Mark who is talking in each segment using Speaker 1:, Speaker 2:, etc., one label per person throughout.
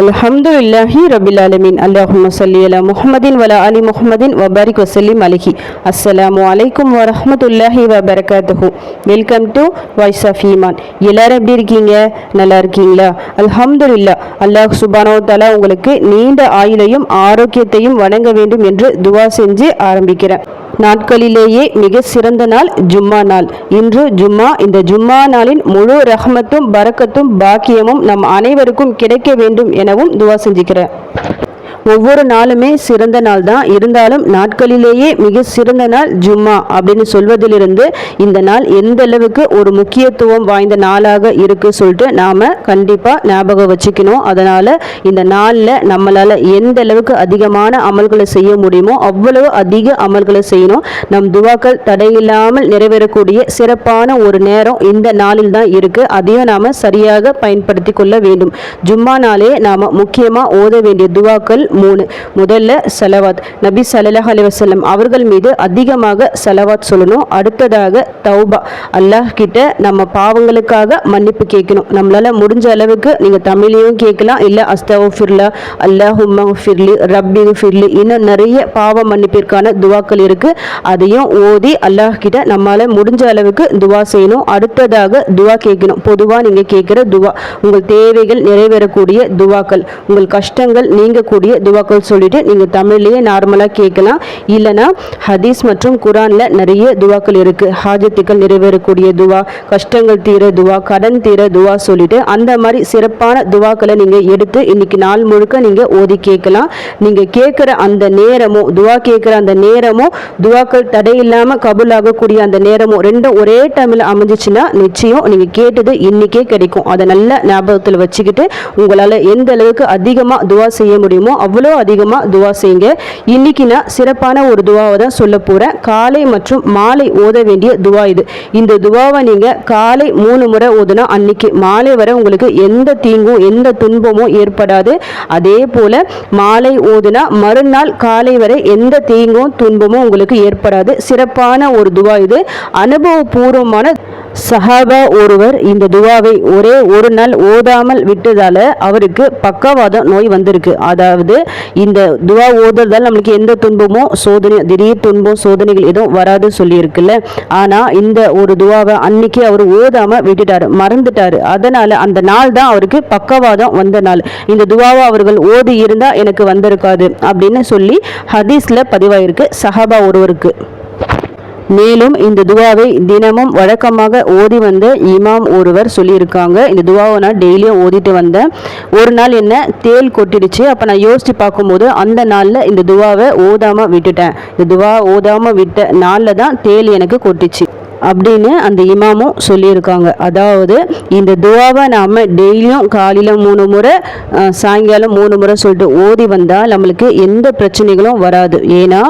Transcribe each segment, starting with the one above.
Speaker 1: இல்லாஹி ரபில் அலமின் அல்லாஹும் சல்லி அலா முஹமதின் வலா அலி முஹமதின் வபாரிக் வசல்லிம் அலிஹி அஸ்ஸலாமு அலைக்கும் வரஹமத்துல்லாஹி வபரகாத்துஹு வெல்கம் டு வாய்ஸ் ஆஃப் ஈமான் எல்லாரும் எப்படி இருக்கீங்க நல்லா இருக்கீங்களா இல்லா அல்லாஹ் சுபானோ தலா உங்களுக்கு நீண்ட ஆயுளையும் ஆரோக்கியத்தையும் வணங்க வேண்டும் என்று துவா செஞ்சு ஆரம்பிக்கிறேன் நாட்களிலேயே மிக சிறந்த நாள் ஜும்மா நாள் இன்று ஜும்மா இந்த ஜும்மா நாளின் முழு ரஹமத்தும் பறக்கத்தும் பாக்கியமும் நம் அனைவருக்கும் கிடைக்க வேண்டும் எனவும் துவா செஞ்சுக்கிறேன் ஒவ்வொரு நாளுமே சிறந்த நாள் தான் இருந்தாலும் நாட்களிலேயே மிக சிறந்த நாள் ஜும்மா அப்படின்னு சொல்வதிலிருந்து இந்த நாள் எந்த அளவுக்கு ஒரு முக்கியத்துவம் வாய்ந்த நாளாக இருக்கு சொல்லிட்டு நாம் கண்டிப்பாக ஞாபகம் வச்சுக்கணும் அதனால் இந்த நாளில் நம்மளால் எந்த அளவுக்கு அதிகமான அமல்களை செய்ய முடியுமோ அவ்வளவு அதிக அமல்களை செய்யணும் நம் துவாக்கள் தடையில்லாமல் நிறைவேறக்கூடிய சிறப்பான ஒரு நேரம் இந்த நாளில் தான் இருக்குது அதையும் நாம் சரியாக பயன்படுத்தி கொள்ள வேண்டும் ஜும்மா நாளே நாம் முக்கியமாக ஓத வேண்டிய துவாக்கள் மூணு முதல்ல சலவாத் நபி சல்லாஹ் அலிவசல்லம் அவர்கள் மீது அதிகமாக சலவாத் சொல்லணும் அடுத்ததாக தௌபா அல்லாஹ் கிட்ட நம்ம பாவங்களுக்காக மன்னிப்பு கேட்கணும் நம்மளால் முடிஞ்ச அளவுக்கு நீங்கள் தமிழையும் கேட்கலாம் இல்லை அஸ்தவ் ஃபிர்லா அல்லாஹும்மா ஃபிர்லி ரப்பி ஃபிர்லி இன்னும் நிறைய பாவ மன்னிப்பிற்கான துவாக்கள் இருக்குது அதையும் ஓதி அல்லாஹ் கிட்ட நம்மளால் முடிஞ்ச அளவுக்கு துவா செய்யணும் அடுத்ததாக துவா கேட்கணும் பொதுவாக நீங்கள் கேட்குற துவா உங்கள் தேவைகள் நிறைவேறக்கூடிய துவாக்கள் உங்கள் கஷ்டங்கள் நீங்கக்கூடிய துவாக்கள் சொல்லிட்டு நீங்கள் தமிழ்லேயே நார்மலாக கேட்கலாம் இல்லைனா ஹதீஸ் மற்றும் குரானில் நிறைய துவாக்கள் இருக்குது ஹாஜத்துக்கள் நிறைவேறக்கூடிய துவா கஷ்டங்கள் தீர துவா கடன் தீர துவா சொல்லிட்டு அந்த மாதிரி சிறப்பான துவாக்களை நீங்கள் எடுத்து இன்றைக்கி நாள் முழுக்க நீங்கள் ஓதி கேட்கலாம் நீங்கள் கேட்குற அந்த நேரமும் துவா கேட்குற அந்த நேரமும் துவாக்கள் தடையில்லாமல் கபுல் ஆகக்கூடிய அந்த நேரமும் ரெண்டும் ஒரே டைமில் அமைஞ்சிச்சுன்னா நிச்சயம் நீங்கள் கேட்டது இன்றைக்கே கிடைக்கும் அதை நல்ல ஞாபகத்தில் வச்சுக்கிட்டு உங்களால் எந்த அளவுக்கு அதிகமாக துவா செய்ய முடியுமோ அவ்வளோ அதிகமாக துவா செய்யுங்க இன்னைக்கு நான் சிறப்பான ஒரு துவாவை தான் சொல்ல போகிறேன் காலை மற்றும் மாலை ஓத வேண்டிய துவா இது இந்த துவாவை நீங்கள் காலை மூணு முறை ஓதுனா அன்னைக்கு மாலை வரை உங்களுக்கு எந்த தீங்கும் எந்த துன்பமும் ஏற்படாது அதே போல் மாலை ஓதுனா மறுநாள் காலை வரை எந்த தீங்கும் துன்பமும் உங்களுக்கு ஏற்படாது சிறப்பான ஒரு துவா இது அனுபவபூர்வமான சஹாபா ஒருவர் இந்த துவாவை ஒரே ஒரு நாள் ஓதாமல் விட்டதால் அவருக்கு பக்கவாத நோய் வந்திருக்கு அதாவது இந்த துவா ஓதுறதால் நம்மளுக்கு எந்த துன்பமோ சோதனை திடீர் துன்பம் சோதனைகள் எதுவும் வராது சொல்லியிருக்குல்ல ஆனால் இந்த ஒரு துவாவை அன்னைக்கு அவர் ஓதாமல் விட்டுட்டார் மறந்துட்டார் அதனால் அந்த நாள் தான் அவருக்கு பக்கவாதம் வந்த நாள் இந்த துவாவை அவர்கள் ஓதி இருந்தால் எனக்கு வந்திருக்காது அப்படின்னு சொல்லி ஹதீஸில் பதிவாயிருக்கு சஹாபா ஒருவருக்கு மேலும் இந்த துவாவை தினமும் வழக்கமாக ஓதி வந்த இமாம் ஒருவர் சொல்லியிருக்காங்க இந்த துவாவை நான் டெய்லியும் ஓதிட்டு வந்தேன் ஒரு நாள் என்ன தேல் கொட்டிடுச்சு அப்போ நான் யோசித்து பார்க்கும்போது அந்த நாளில் இந்த துவாவை ஓதாமல் விட்டுட்டேன் இந்த துவா ஓதாமல் விட்ட நாளில் தான் தேல் எனக்கு கொட்டிச்சு அப்படின்னு அந்த இமாமும் சொல்லியிருக்காங்க அதாவது இந்த துவாவை நாம் டெய்லியும் காலையில் மூணு முறை சாயங்காலம் மூணு முறை சொல்லிட்டு ஓதி வந்தால் நம்மளுக்கு எந்த பிரச்சனைகளும் வராது ஏன்னா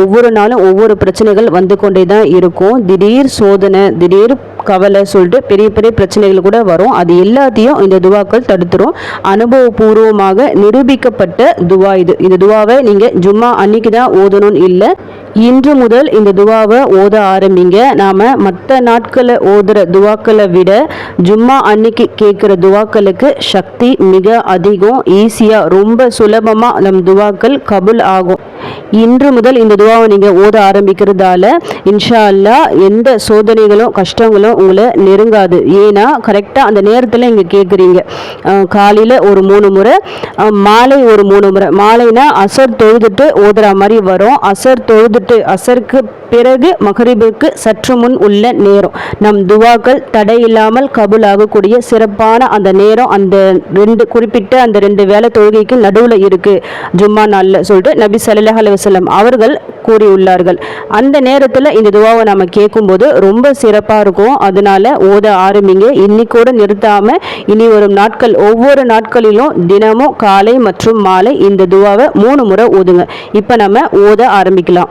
Speaker 1: ஒவ்வொரு நாளும் ஒவ்வொரு பிரச்சனைகள் வந்து கொண்டே தான் இருக்கும் திடீர் சோதனை திடீர் கவலை சொல்லிட்டு பெரிய பெரிய பிரச்சனைகள் கூட வரும் அது எல்லாத்தையும் இந்த துவாக்கள் தடுத்துரும் அனுபவபூர்வமாக நிரூபிக்கப்பட்ட துவா இது இந்த துவாவை நீங்கள் ஜும்மா அன்னைக்கு தான் ஓதணும்னு இல்லை இன்று முதல் இந்த துவாவை ஓத ஆரம்பிங்க நாம் மற்ற நாட்களை ஓதுற துவாக்களை விட ஜும்மா அன்னைக்கு கேட்குற துவாக்களுக்கு சக்தி மிக அதிகம் ஈஸியாக ரொம்ப சுலபமாக நம் துவாக்கள் கபுல் ஆகும் இன்று முதல் இந்த துவாவை நீங்கள் ஓத ஆரம்பிக்கிறதால இன்ஷா அல்லா எந்த சோதனைகளும் கஷ்டங்களும் உங்களை நெருங்காது ஏன்னா கரெக்டாக அந்த நேரத்தில் இங்கே கேட்குறீங்க காலையில் ஒரு மூணு முறை மாலை ஒரு மூணு முறை மாலைனா அசர் தொழுதுட்டு ஓதுற மாதிரி வரும் அசர் தொழுதுட்டு தொழுதுவிட்டு அசருக்கு பிறகு மகரிபுக்கு சற்று முன் உள்ள நேரம் நம் துவாக்கள் தடையில்லாமல் ஆகக்கூடிய சிறப்பான அந்த நேரம் அந்த ரெண்டு குறிப்பிட்ட அந்த ரெண்டு வேலை தொழுகைக்கு நடுவில் இருக்கு ஜும்மா நாளில் சொல்லிட்டு நபி சல்லாஹ் அலுவலம் அவர்கள் கூறியுள்ளார்கள் அந்த நேரத்தில் இந்த துவாவை நம்ம கேட்கும்போது ரொம்ப சிறப்பாக இருக்கும் அதனால் ஓத ஆரம்பிங்க இன்னைக்கூட நிறுத்தாமல் இனி வரும் நாட்கள் ஒவ்வொரு நாட்களிலும் தினமும் காலை மற்றும் மாலை இந்த துவாவை மூணு முறை ஓதுங்க இப்போ நம்ம ஓத ஆரம்பிக்கலாம்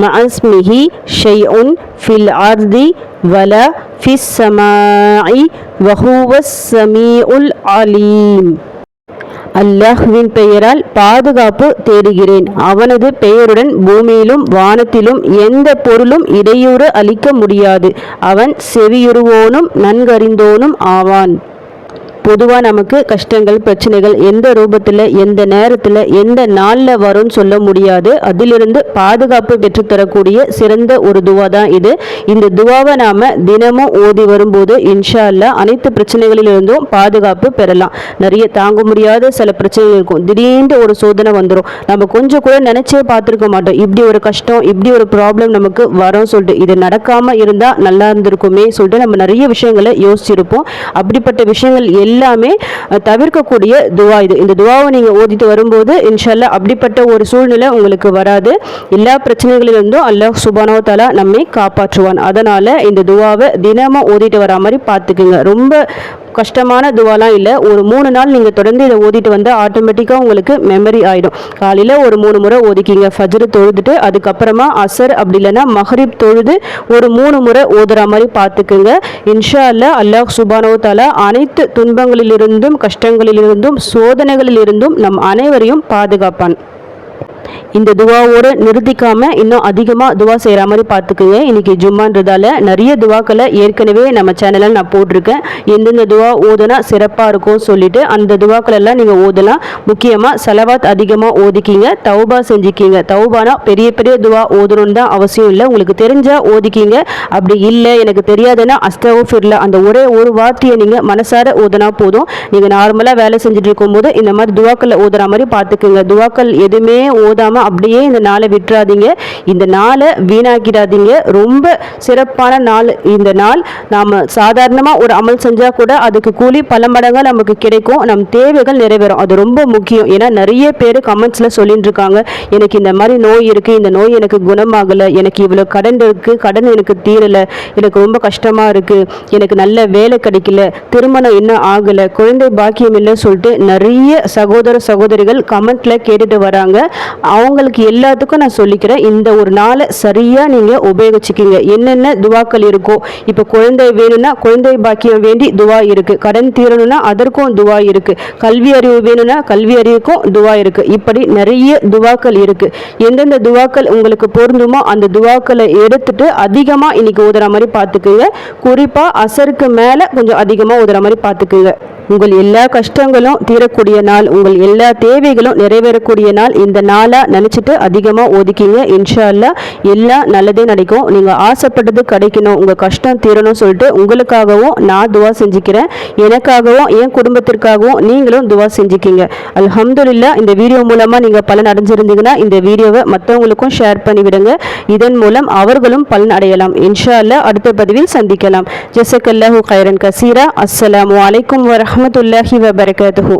Speaker 1: மஸ்மிஹி ஷெய் உன் ஃபில் ஆர்தி வல ஃபிஸ் சமாயி வஹூவஸ் சமீ உல் அலீம் அல்லாஹ்வின் பெயரால் பாதுகாப்பு தேடுகிறேன் அவனது பெயருடன் பூமியிலும் வானத்திலும் எந்த பொருளும் இடையூறு அளிக்க முடியாது அவன் செவியுறுவோனும் நன்கறிந்தோனும் ஆவான் பொதுவாக நமக்கு கஷ்டங்கள் பிரச்சனைகள் எந்த ரூபத்தில் எந்த நேரத்தில் எந்த நாளில் வரும்னு சொல்ல முடியாது அதிலிருந்து பாதுகாப்பு பெற்றுத்தரக்கூடிய சிறந்த ஒரு துவா தான் இது இந்த துவாவை நாம் தினமும் ஓதி வரும்போது இன்ஷா அல்லா அனைத்து பிரச்சனைகளிலிருந்தும் பாதுகாப்பு பெறலாம் நிறைய தாங்க முடியாத சில பிரச்சனைகள் இருக்கும் திடீர்னு ஒரு சோதனை வந்துடும் நம்ம கொஞ்சம் கூட நினச்சே பார்த்துருக்க மாட்டோம் இப்படி ஒரு கஷ்டம் இப்படி ஒரு ப்ராப்ளம் நமக்கு வரும் சொல்லிட்டு இது நடக்காமல் இருந்தால் நல்லா இருந்திருக்குமே சொல்லிட்டு நம்ம நிறைய விஷயங்களை யோசிச்சிருப்போம் அப்படிப்பட்ட விஷயங்கள் எல்லாம் எல்லாமே தவிர்க்கக்கூடிய துவா இது இந்த துவாவை நீங்கள் ஓதிட்டு வரும்போது இன்ஷல்லா அப்படிப்பட்ட ஒரு சூழ்நிலை உங்களுக்கு வராது எல்லா பிரச்சனைகளிலிருந்தும் அல்லாஹ் சுபானோ தலா நம்மை காப்பாற்றுவான் அதனால் இந்த துவாவை தினமும் ஓதிட்டு வரா மாதிரி பார்த்துக்குங்க ரொம்ப கஷ்டமான துவாலாம் இல்லை ஒரு மூணு நாள் நீங்கள் தொடர்ந்து இதை ஓதிட்டு வந்தால் ஆட்டோமேட்டிக்காக உங்களுக்கு மெமரி ஆகிடும் காலையில் ஒரு மூணு முறை ஓதிக்கிங்க ஃபஜ்ரு தொழுதுட்டு அதுக்கப்புறமா அசர் அப்படி இல்லைன்னா மஹரிப் தொழுது ஒரு மூணு முறை ஓதுற மாதிரி பார்த்துக்குங்க இன்ஷா அல்ல அல்லாஹ் சுபானோ தாலா அனைத்து துன்பங்களிலிருந்தும் கஷ்டங்களிலிருந்தும் சோதனைகளிலிருந்தும் நம் அனைவரையும் பாதுகாப்பான் இந்த துவாவோடு நிறுத்திக்காமல் இன்னும் அதிகமாக துவா செய்கிற மாதிரி பார்த்துக்குங்க இன்றைக்கி ஜும்மான்றதால நிறைய துவாக்களை ஏற்கனவே நம்ம சேனலில் நான் போட்டிருக்கேன் எந்தெந்த துவா ஓதுனா சிறப்பாக இருக்கும் சொல்லிட்டு அந்த துவாக்கள் எல்லாம் நீங்கள் ஓதலாம் முக்கியமாக செலவாத் அதிகமாக ஓதிக்கிங்க தௌபா செஞ்சுக்கிங்க தௌபானா பெரிய பெரிய துவா ஓதணும்னு தான் அவசியம் இல்லை உங்களுக்கு தெரிஞ்சால் ஓதிக்கிங்க அப்படி இல்லை எனக்கு தெரியாதுன்னா அஸ்தவுஃபிரில் அந்த ஒரே ஒரு வார்த்தையை நீங்கள் மனசார ஓதுனா போதும் நீங்கள் நார்மலாக வேலை செஞ்சுட்டு இருக்கும்போது இந்த மாதிரி துவாக்களை ஓதுற மாதிரி பார்த்துக்குங்க துவாக்கள் எதுவுமே ஓ ஓதாமல் அப்படியே இந்த நாளை விட்டுறாதீங்க இந்த நாளை வீணாக்கிடாதீங்க ரொம்ப சிறப்பான நாள் இந்த நாள் நாம் சாதாரணமாக ஒரு அமல் செஞ்சால் கூட அதுக்கு கூலி பல மடங்காக நமக்கு கிடைக்கும் நம் தேவைகள் நிறைவேறும் அது ரொம்ப முக்கியம் ஏன்னா நிறைய பேர் கமெண்ட்ஸில் சொல்லிட்டு இருக்காங்க எனக்கு இந்த மாதிரி நோய் இருக்குது இந்த நோய் எனக்கு குணமாகலை எனக்கு இவ்வளோ கடன் இருக்குது கடன் எனக்கு தீரலை எனக்கு ரொம்ப கஷ்டமாக இருக்குது எனக்கு நல்ல வேலை கிடைக்கல திருமணம் என்ன ஆகலை குழந்தை பாக்கியம் இல்லை சொல்லிட்டு நிறைய சகோதர சகோதரிகள் கமெண்ட்டில் கேட்டுட்டு வராங்க அவங்களுக்கு எல்லாத்துக்கும் நான் சொல்லிக்கிறேன் இந்த ஒரு நாளை சரியாக நீங்கள் உபயோகிச்சுக்கிங்க என்னென்ன துவாக்கள் இருக்கோ இப்போ குழந்தை வேணும்னா குழந்தை பாக்கியம் வேண்டி துவா இருக்குது கடன் தீரணும்னா அதற்கும் துவா இருக்குது கல்வி அறிவு வேணும்னா கல்வி அறிவுக்கும் துவா இருக்குது இப்படி நிறைய துவாக்கள் இருக்குது எந்தெந்த துவாக்கள் உங்களுக்கு பொருந்துமோ அந்த துவாக்களை எடுத்துட்டு அதிகமாக இன்னைக்கு ஓதுற மாதிரி பார்த்துக்குங்க குறிப்பாக அசருக்கு மேலே கொஞ்சம் அதிகமாக உதற மாதிரி பார்த்துக்குங்க உங்கள் எல்லா கஷ்டங்களும் தீரக்கூடிய நாள் உங்கள் எல்லா தேவைகளும் நிறைவேறக்கூடிய நாள் இந்த நாளாக நினச்சிட்டு அதிகமாக ஒதுக்கிங்க இன்ஷா அல்லா எல்லாம் நல்லதே நடக்கும் நீங்கள் ஆசைப்பட்டது கிடைக்கணும் உங்கள் கஷ்டம் தீரணும் சொல்லிட்டு உங்களுக்காகவும் நான் துவா செஞ்சுக்கிறேன் எனக்காகவும் என் குடும்பத்திற்காகவும் நீங்களும் துவா செஞ்சுக்கிங்க அலமதுல்லா இந்த வீடியோ மூலமாக நீங்கள் பலன் அடைஞ்சிருந்தீங்கன்னா இந்த வீடியோவை மற்றவங்களுக்கும் ஷேர் பண்ணிவிடுங்க இதன் மூலம் அவர்களும் பலன் அடையலாம் இன்ஷா அடுத்த பதிவில் சந்திக்கலாம் ஜெசக்கல்லாஹு கைரன் கசீரா அஸ்லாம் வலைக்கம் வரம রহমতুল্লাহি বাবরকাতহু